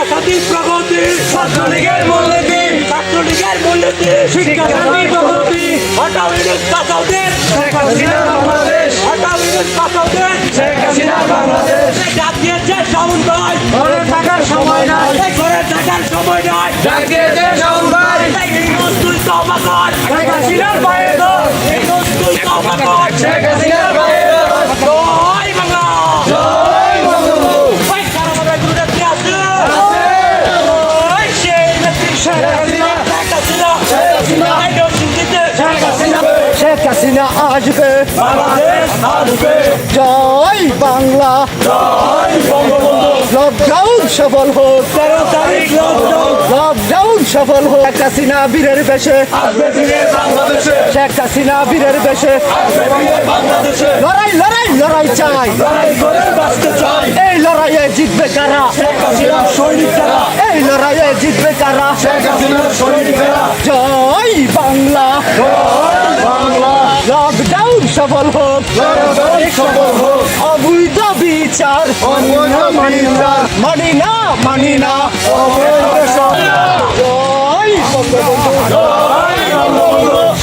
শিক্ষা প্রগতি ছাত্রলীগের মূলনীতি ছাত্রলীগের মূলনীতি শিক্ষা শান্তি প্রগতি হটাও ইউনিট বাঁচাওদের শেখ হাসিনার বাংলাদেশ। হটাও ইউনিট বাঁচাওদের শেখ হাসিনার বাংলাদেশ। ডাক দিয়েছে নয় ঘরে থাকার সময় নাই। ঘরে থাকার সময় নয় ডাক দিয়েছে তুই কর শেখ হাসিনার পায়ে তুই কর শেখ হাসিনার হাসিনা আসবে। আসবে। জয় বাংলা। জয় বঙ্গবন্ধু। লকডাউন সফল হোক। তেরো তারিখ লকডাউন লকডাউন সফল হোক। শেখ হাসিনা বীরের বেশে। শেখ হাসিনা বীরের বেশে। লড়াই লড়াই লড়াই চাই। এই লড়াইয়ে জিতবে কারা? এই লড়াইয়ে জিতবে কারা? শেখ হাসিনার সৈনিকেরা সফল হোক। অবৈধ বিচার। মানি না মানি না। মানি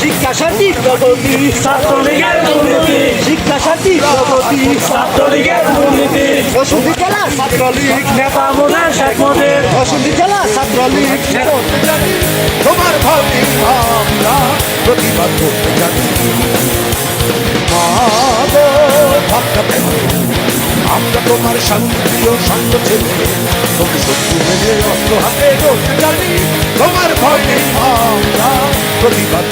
শিক্ষা শান্তি প্রগতি ছাত্রলীগের দুর্নীতি। শিক্ষা শান্তি প্রগতি ছাত্রলীগের দুর্নীতি। বসুন্ধী জেলা ছাত্রলীগ। নেতা মোদের শেখ মোদের বসুন্ধী জেলা ছাত্রলীগ। তোমার ভাবে আমরা প্রতিবাদ করতে যাচ্ছি। আমরা শান্তি ও শান্ত ছেলে। তুমি শত্রু মেনে অস্ত্র হাতে করতে জানি তোমার ভয় নেই আমরা প্রতিবাদ